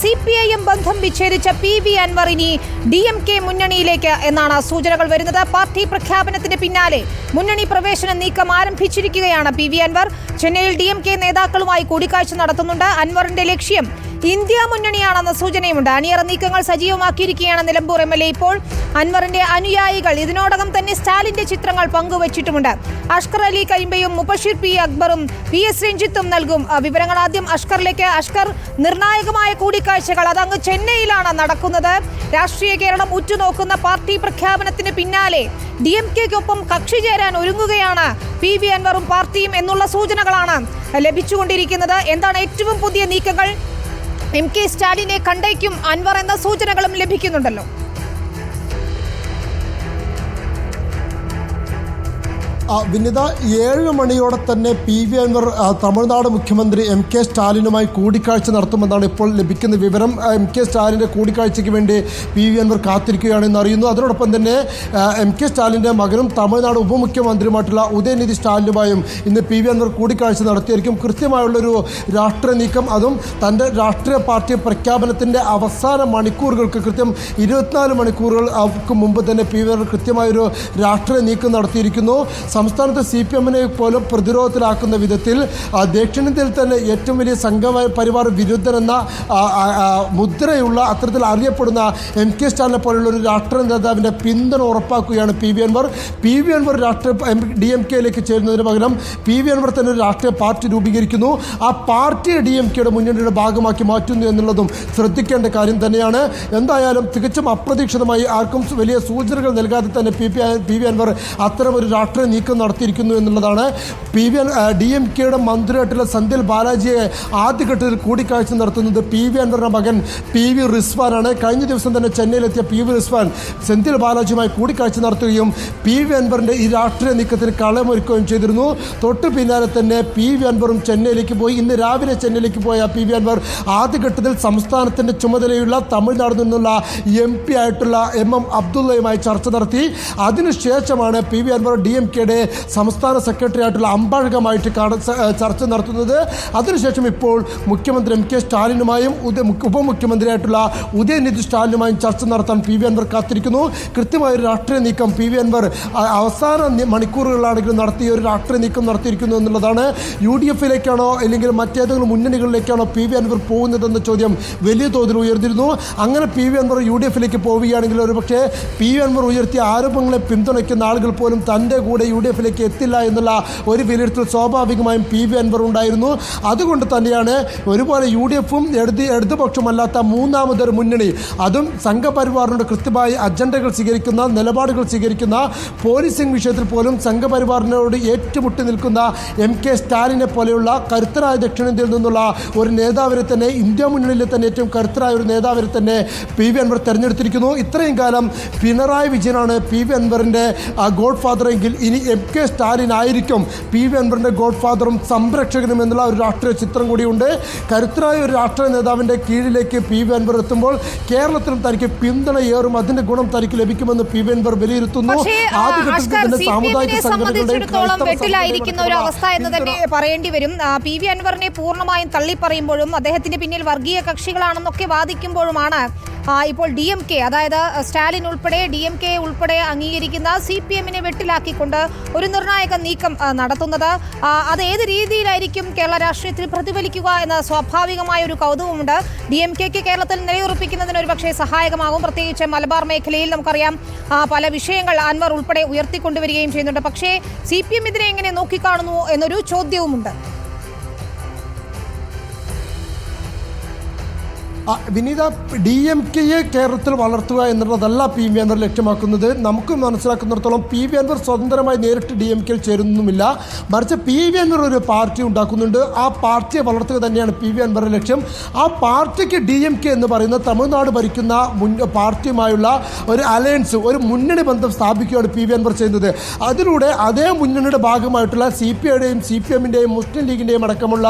C P I M ബന്ധം വിച്ഛേദിച്ച P V Anwar ഇനി D M K മുന്നണിയിലേക്ക് എന്നാണ് സൂചനകൾ വരുന്നത്. പാർട്ടി പ്രഖ്യാപനത്തിന് പിന്നാലെ മുന്നണി പ്രവേശന നീക്കം ആരംഭിച്ചിരിക്കുകയാണ് പി വി അൻവർ. ചെന്നൈയിൽ ഡി എം കെ നേതാക്കളുമായി കൂടിക്കാഴ്ച നടത്തുന്നുണ്ട്. അൻവറിന്റെ ലക്ഷ്യം ഇന്ത്യ മുന്നണിയാണെന്ന സൂചനയുണ്ട് അണിയറ നീക്കങ്ങൾ സജീവമാക്കിയിരിക്കുകയാണ് നിലമ്പൂർ എം എൽ എ ഇപ്പോൾ. അൻവറിന്റെ അനുയായികൾ ഇതിനോടകം തന്നെ സ്റ്റാലിന്റെ ചിത്രങ്ങൾ പങ്കുവച്ചിട്ടുമുണ്ട്. അഷ്കർ അലി കരിമ്പയും മുബഷീർ പി അക്ബറും പി എസ് രഞ്ജിത്തും നൽകും. വിവരങ്ങൾ ആദ്യം അഷ്കറിലേക്ക്. അഷ്കർ നിർണായകമായ കൂടിക്കാഴ്ചകൾ അതങ്ങ് ചെന്നൈയിലാണ് നടക്കുന്നത്. രാഷ്ട്രീയ കേരളം ഉറ്റുനോക്കുന്ന പാർട്ടി പ്രഖ്യാപനത്തിന് പിന്നാലെ ഡി എം കെക്കൊപ്പം കക്ഷി ചേരാൻ ഒരുങ്ങുകയാണ് പി വി അൻവറും പാർട്ടിയും എന്നുള്ള സൂചനകളാണ് ലഭിച്ചുകൊണ്ടിരിക്കുന്നത്. എന്താണ് ഏറ്റവും പുതിയ നീക്കങ്ങൾ? എം കെ സ്റ്റാലിനെ കണ്ടേക്കും അൻവർ എന്ന സൂചനകളും ലഭിക്കുന്നുണ്ടല്ലോ വിനിത ഏഴ് മണിയോടെ തന്നെ പി വി അൻവർ തമിഴ്നാട് മുഖ്യമന്ത്രി എം കെ സ്റ്റാലിനുമായി കൂടിക്കാഴ്ച നടത്തുമെന്നാണ് ഇപ്പോൾ ലഭിക്കുന്ന വിവരം. എം കെ സ്റ്റാലിന്റെ കൂടിക്കാഴ്ചയ്ക്ക് വേണ്ടി പി വി അൻവർ കാത്തിരിക്കുകയാണെന്ന് അറിയുന്നു അതിനോടൊപ്പം തന്നെ എം കെ സ്റ്റാലിന്റെ മകനും തമിഴ്നാട് ഉപമുഖ്യമന്ത്രിയുമായിട്ടുള്ള ഉദയനിധി സ്റ്റാലിനുമായും ഇന്ന് പി വി അൻവർ കൂടിക്കാഴ്ച നടത്തിയായിരിക്കും കൃത്യമായുള്ളൊരു രാഷ്ട്രീയ നീക്കം അതും തന്റെ രാഷ്ട്രീയ പാർട്ടി പ്രഖ്യാപനത്തിന്റെ അവസാന മണിക്കൂറുകൾക്ക് കൃത്യം ഇരുപത്തിനാല് മണിക്കൂറുകൾക്ക് മുമ്പ് തന്നെ പി വി അൻവർ കൃത്യമായൊരു രാഷ്ട്രീയ നീക്കം നടത്തിയിരിക്കുന്നു. സംസ്ഥാനത്ത് സി പി എമ്മിനെ പോലും പ്രതിരോധത്തിലാക്കുന്ന വിധത്തിൽ ദക്ഷിണേന്ത്യയിൽ തന്നെ ഏറ്റവും വലിയ സംഘ പരിവാർ ആ, മുദ്രയുള്ള അത്തരത്തിൽ അറിയപ്പെടുന്ന എം കെ സ്റ്റാലിനെ പോലുള്ള ഒരു രാഷ്ട്രീയ നേതാവിന്റെ പിന്തുണ ഉറപ്പാക്കുകയാണ് P V Anvar. P V Anvar രാഷ്ട്രീയ ഡി എം കെയിലേക്ക് ചേരുന്നതിന് പകരം പി വി അൻവർ തന്നെ ഒരു രാഷ്ട്രീയ പാർട്ടി രൂപീകരിക്കുന്നു. ആ പാർട്ടിയെ ഡി എം കെയുടെ മുന്നണിയുടെ ഭാഗമാക്കി മാറ്റുന്നു എന്നുള്ളതും ശ്രദ്ധിക്കേണ്ട കാര്യം തന്നെയാണ്. എന്തായാലും തികച്ചും അപ്രതീക്ഷിതമായി ആർക്കും വലിയ സൂചനകൾ നൽകാതെ തന്നെ P P P V Anvar അത്തരം ഒരു രാഷ്ട്രീയ നീക്കം നടത്തിയിരിക്കുന്നു എന്നുള്ളതാണ് പി വി ഡി എം കെയുടെ മന്ത്രിയായിട്ടുള്ള സന്ധ്യൽ ബാലാജിയെ ആദ്യഘട്ടത്തിൽ കൂടിക്കാഴ്ച നടത്തുന്നത് പി വി അൻവറിന്റെ മകൻ പി വി റിസ്വാനാണ്. കഴിഞ്ഞ ദിവസം തന്നെ ചെന്നൈയിലെത്തിയ പി വി റിസ്വാൻ സെന്തിൽ ബാലാജിയുമായി കൂടിക്കാഴ്ച നടത്തുകയും പി വി അൻവറിന്റെ ഈ രാഷ്ട്രീയ നീക്കത്തിന് കളമൊരുക്കുകയും ചെയ്തിരുന്നു. തൊട്ടു പിന്നാലെ തന്നെ പി വി അൻവറും ചെന്നൈയിലേക്ക് പോയി. ഇന്ന് രാവിലെ ചെന്നൈയിലേക്ക് പോയ പി വി അൻവർ ആദ്യഘട്ടത്തിൽ സംസ്ഥാനത്തിന്റെ ചുമതലയുള്ള തമിഴ്നാട് നിന്നുള്ള എം പി ആയിട്ടുള്ള എം എം അബ്ദുള്ളയുമായി ചർച്ച നടത്തി. അതിനുശേഷമാണ് P V Anvar D M കെയുടെ സംസ്ഥാന സെക്രട്ടറി ആയിട്ടുള്ള അമ്പാഴകമായിട്ട് ചർച്ച നടത്തുന്നത്. അതിനുശേഷം ഇപ്പോൾ മുഖ്യമന്ത്രി എം കെ സ്റ്റാലിനുമായും ഉപമുഖ്യമന്ത്രിയായിട്ടുള്ള ഉദയനിധി സ്റ്റാലിനുമായും ചർച്ച നടത്താൻ പി വി അൻവർ കാത്തിരിക്കുന്നു. കൃത്യമായ ഒരു രാഷ്ട്രീയ നീക്കം പി വി അൻവർ അവസാന മണിക്കൂറുകളിലാണെങ്കിലും നടത്തിയ ഒരു രാഷ്ട്രീയ നീക്കം നടത്തിയിരിക്കുന്നു എന്നുള്ളതാണ്. യു ഡി എഫിലേക്കാണോ അല്ലെങ്കിൽ മറ്റേതെങ്കിലും മുന്നണികളിലേക്കാണോ പി വി അൻവർ പോകുന്നതെന്ന ചോദ്യം വലിയ തോതിൽ ഉയർന്നിരുന്നു. അങ്ങനെ P V Anvar U D എഫിലേക്ക് പോവുകയാണെങ്കിൽ ഒരുപക്ഷെ പി വി അൻവർ ഉയർത്തിയ ആരോപണങ്ങളെ പിന്തുണയ്ക്കുന്ന ആളുകൾ പോലും തന്റെ കൂടെ യു ഡി എഫിലേക്ക് എത്തില്ല എന്നുള്ള ഒരു വിലയിരുത്തൽ സ്വാഭാവികമായും പി വി അൻവർ ഉണ്ടായിരുന്നു. അതുകൊണ്ട് തന്നെയാണ് ഒരുപോലെ യു ഡി എഫും ഇടത് ഇടതുപക്ഷമല്ലാത്ത മൂന്നാമതൊരു മുന്നണി. അതും സംഘപരിവാറിനോട് കൃത്യമായി അജണ്ടകൾ സ്വീകരിക്കുന്ന നിലപാടുകൾ സ്വീകരിക്കുന്ന പോലീസിംഗ് വിഷയത്തിൽ പോലും സംഘപരിവാറിനോട് ഏറ്റുമുട്ടി നിൽക്കുന്ന എം കെ സ്റ്റാലിനെ പോലെയുള്ള കരുത്തരായ ദക്ഷിണേന്ത്യയിൽ നിന്നുള്ള ഒരു നേതാവിനെ തന്നെ ഇന്ത്യ മുന്നണിയിലെ തന്നെ ഏറ്റവും കരുത്തരായ ഒരു നേതാവിനെ തന്നെ പി വി അൻവർ തെരഞ്ഞെടുത്തിരിക്കുന്നു. ഇത്രയും കാലം പിണറായി വിജയനാണ് പി വി അൻവറിന്റെ ഗോഡ് ഫാദർ എങ്കിൽ ഇനി എം കെ സ്റ്റാലിൻ ആയിരിക്കും പി വി അൻവറിന്റെ ഗോഡ് ഫാദറും സംരക്ഷകനും എന്നുള്ള ഒരു രാഷ്ട്രീയ ചിത്രം കൂടിയുണ്ട്. കരുത്തരായ ഒരു രാഷ്ട്രീയ നേതാവിന്റെ കീഴിലേക്ക് പി വി അൻവർ എത്തുമ്പോൾ കേരളത്തിലും തനിക്ക് പിന്തുണയേറും അതിന്റെ ഗുണം തനിക്ക് ലഭിക്കുമെന്ന് പി വി അൻവർ വിലയിരുത്തുന്നു. വെട്ടിലായിരിക്കുന്ന ഒരു അവസ്ഥ എന്ന് തന്നെ പറയേണ്ടി വരും. പി വി അൻവറിനെ പൂർണമായും തള്ളിപ്പറയുമ്പോഴും അദ്ദേഹത്തിന്റെ പിന്നിൽ വർഗീയ കക്ഷികളാണെന്നൊക്കെ വാദിക്കുമ്പോഴുമാണ് ഇപ്പോൾ ഡി എം കെ അതായത് സ്റ്റാലിൻ ഉൾപ്പെടെ ഡി എം കെ ഉൾപ്പെടെ അംഗീകരിക്കുന്ന സി പി എമ്മിനെ വെട്ടിലാക്കിക്കൊണ്ട് ഒരു നിർണായക നീക്കം നടത്തുന്നത്. അത് ഏത് രീതിയിലായിരിക്കും കേരള രാഷ്ട്രീയത്തിൽ പ്രതിഫലിക്കുക എന്ന സ്വാഭാവികമായ ഒരു കൗതുകമുണ്ട് ഡി എം കെക്ക് കേരളത്തിൽ നിലയുറപ്പിക്കുന്നതിന് ഒരു പക്ഷേ സഹായകമാകും. പ്രത്യേകിച്ച് മലബാർ മേഖലയിൽ നമുക്കറിയാം പല വിഷയങ്ങൾ അൻവർ ഉൾപ്പെടെ ഉയർത്തിക്കൊണ്ടുവരികയും ചെയ്യുന്നുണ്ട്. പക്ഷേ സി പി എം ഇതിനെ എങ്ങനെ നോക്കിക്കാണുന്നു എന്നൊരു ചോദ്യവുമുണ്ട്. വിനീത ഡി എം കെയെ കേരളത്തിൽ വളർത്തുക എന്നുള്ളതല്ല പി വി അൻവർ ലക്ഷ്യമാക്കുന്നത്. നമുക്ക് മനസ്സിലാക്കുന്നിടത്തോളം പി വി അൻവർ സ്വതന്ത്രമായി നേരിട്ട് ഡി എം കെയിൽ ചേരുന്നുമില്ല മറിച്ച് പി വി അൻവർ ഒരു പാർട്ടി ഉണ്ടാക്കുന്നുണ്ട്. ആ പാർട്ടിയെ വളർത്തുക തന്നെയാണ് പി വി അൻവറിന്റെ ലക്ഷ്യം. ആ പാർട്ടിക്ക് ഡി എം കെ എന്ന് പറയുന്ന തമിഴ്നാട് ഭരിക്കുന്ന മുൻ പാർട്ടിയുമായുള്ള ഒരു അലയൻസ് ഒരു മുന്നണി ബന്ധം സ്ഥാപിക്കുകയാണ് പി വി അൻവർ ചെയ്യുന്നത്. അതിലൂടെ അതേ മുന്നണിയുടെ ഭാഗമായിട്ടുള്ള സി പി ഐയുടെയും സി പി എമ്മിന്റെയും മുസ്ലിം ലീഗിന്റെയും അടക്കമുള്ള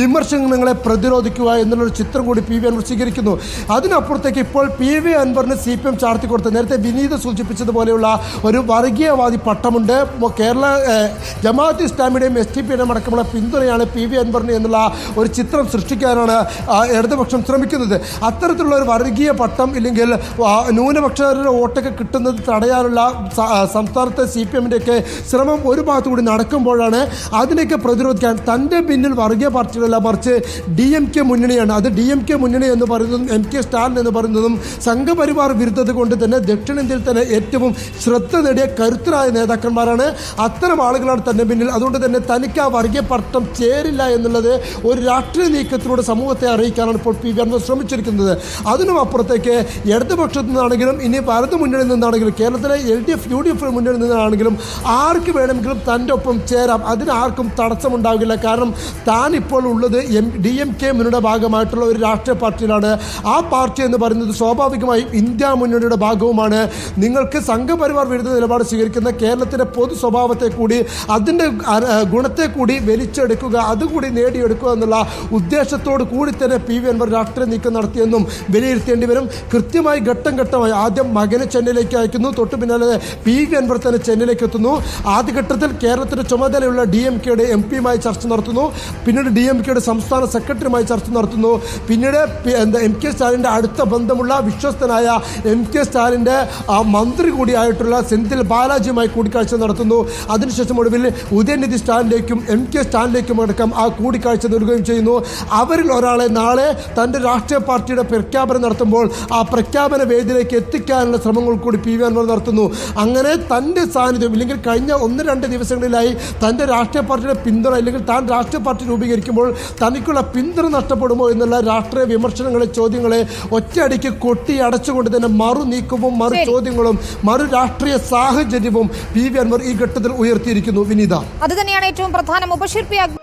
വിമർശനങ്ങളെ പ്രതിരോധിക്കുക എന്നുള്ളൊരു ചിത്രം കൂടി പി വി അൻവർ സ്വീകരിക്കുന്നു. അതിനപ്പുറത്തേക്ക് ഇപ്പോൾ പി വി അൻവറിന് സി പി എം ചാർത്തി കൊടുത്ത് നേരത്തെ വിനീത് സൂചിപ്പിച്ചതുപോലെയുള്ള ഒരു വർഗീയവാദി പട്ടമുണ്ട്. കേരള ജമാഅത്ത് ഇസ്ലാമിയുടെയും എസ് ടി പിയുടെയും അടക്കമുള്ള പിന്തുണയാണ് പി വി അൻവറിന് എന്നുള്ള ഒരു ചിത്രം സൃഷ്ടിക്കാനാണ് ഇടതുപക്ഷം ശ്രമിക്കുന്നത്. അത്തരത്തിലുള്ള ഒരു വർഗീയ പട്ടം ഇല്ലെങ്കിൽ ന്യൂനപക്ഷരുടെ വോട്ടൊക്കെ കിട്ടുന്നത് തടയാനുള്ള സംസ്ഥാനത്തെ സി പി എമ്മിന്റെയൊക്കെ ശ്രമം ഒരു ഭാഗത്തുകൂടി നടക്കുമ്പോഴാണ് അതിനെയൊക്കെ പ്രതിരോധിക്കാൻ തന്റെ പിന്നിൽ വർഗീയ പാർട്ടികളല്ല മറിച്ച് ഡി എം കെ മുന്നണിയാണ്. അത് ഡി എം കെ മുന്നണി എന്ന് പറയുന്നതും എം കെ സ്റ്റാലിൻ എന്ന് പറയുന്നതും സംഘപരിവാർ വിരുദ്ധത കൊണ്ട് തന്നെ ദക്ഷിണേന്ത്യയിൽ തന്നെ ഏറ്റവും ശ്രദ്ധ നേടിയ കരുത്തരായ നേതാക്കന്മാരാണ്. അത്തരം ആളുകളാണ് തന്റെ പിന്നിൽ. അതുകൊണ്ട് തന്നെ തനിക്ക് ആ വർഗീയ പട്ടം ചേരില്ല എന്നുള്ളത് ഒരു രാഷ്ട്രീയ നീക്കത്തിലൂടെ സമൂഹത്തെ അറിയിക്കാനാണ് ഇപ്പോൾ പി വി ശ്രമിച്ചിരിക്കുന്നത്. അതിനും അപ്പുറത്തേക്ക് ഇടതുപക്ഷത്തു നിന്നാണെങ്കിലും ഇനി ഭാരത മുന്നണിയിൽ നിന്നാണെങ്കിലും കേരളത്തിലെ L D F U D F മുന്നണിയിൽ നിന്നാണെങ്കിലും ആർക്ക് വേണമെങ്കിലും തന്റെ ഒപ്പം ചേരാം. അതിനാർക്കും തടസ്സമുണ്ടാകില്ല കാരണം താൻ ഇപ്പോൾ ഉള്ളത് എം ഡി എം കെ മുന്നണിയുടെ ഭാഗമായിട്ടുള്ള ഒരു രാഷ്ട്രീയ പാർട്ടിയിലാണ്. ആ പാർട്ടി എന്ന് പറയുന്നത് സ്വാഭാവികമായും ഇന്ത്യ മുന്നണിയുടെ ഭാഗവുമാണ്. നിങ്ങൾക്ക് സംഘപരിവാർ വിരുദ്ധ നിലപാട് സ്വീകരിക്കുന്ന കേരളത്തിന്റെ പൊതു സ്വഭാവത്തെ കൂടി അതിന്റെ ഗുണത്തെ കൂടി വലിച്ചെടുക്കുക അതുകൂടി നേടിയെടുക്കുക എന്നുള്ള ഉദ്ദേശത്തോട് കൂടി തന്നെ പി വി അൻവർ രാഷ്ട്രീയ നീക്കം നടത്തിയെന്നും വിലയിരുത്തേണ്ടി വരും. കൃത്യമായി ഘട്ടം ഘട്ടമായി ആദ്യം മകനെ ചെന്നൈയിലേക്ക് അയക്കുന്നു. തൊട്ടു പിന്നാലെ പി വി അൻവർ തന്നെ ചെന്നൈയിലേക്ക് എത്തുന്നു. ആദ്യഘട്ടത്തിൽ കേരളത്തിന്റെ ചുമതലയുള്ള ഡി എം കെയുടെ എം പിയുമായി ചർച്ച നടത്തുന്നു. പിന്നീട് ഡി എം കെയുടെ സംസ്ഥാന സെക്രട്ടറിയുമായി ചർച്ച നടത്തുന്നു. പിന്നീട് എന്താ എം കെ സ്റ്റാലിന്റെ അടുത്ത ബന്ധമുള്ള വിശ്വസ്തനായ എം കെ സ്റ്റാലിന്റെ മന്ത്രി കൂടിയായിട്ടുള്ള സെന്തിൽ ബാലാജിയുമായി കൂടിക്കാഴ്ച നടത്തുന്നു. അതിനുശേഷം ഒടുവിൽ ഉദയനിധി സ്റ്റാലിലേക്കും എം കെ സ്റ്റാലിലേക്കും അടക്കം ആ കൂടിക്കാഴ്ച നൽകുകയും ചെയ്യുന്നു. അവരിൽ ഒരാളെ നാളെ തന്റെ രാഷ്ട്രീയ പാർട്ടിയുടെ പ്രഖ്യാപനം നടത്തുമ്പോൾ ആ പ്രഖ്യാപന വേദിയിലേക്ക് എത്തിക്കാനുള്ള ശ്രമങ്ങൾ കൂടി പി വി അൻവർ നടത്തുന്നു. അങ്ങനെ തന്റെ സാന്നിധ്യം ഇല്ലെങ്കിൽ കഴിഞ്ഞ ഒന്ന് രണ്ട് ദിവസങ്ങളിലായി തന്റെ രാഷ്ട്രീയ പാർട്ടിയുടെ പിന്തുണ അല്ലെങ്കിൽ താൻ രാഷ്ട്രീയ പാർട്ടി രൂപീകരിക്കുമ്പോൾ തനിക്കുള്ള പിന്തുണ നഷ്ടപ്പെടുമോ എന്നുള്ള രാഷ്ട്രീയ വിമർശനങ്ങളെ ചോദ്യങ്ങളെ ഒറ്റയടിക്ക് കൊട്ടി അടച്ചുകൊണ്ട് തന്നെ മറു നീക്കവും മറു ചോദ്യങ്ങളും മറു രാഷ്ട്രീയ സാഹചര്യവും പി വി അൻവർ ഈ ഘട്ടത്തിൽ ഉയർത്തിയിരിക്കുന്നു. വിനീത. അത് തന്നെയാണ് ഏറ്റവും പ്രധാനം. മുബഷിർ പി അക്ബർ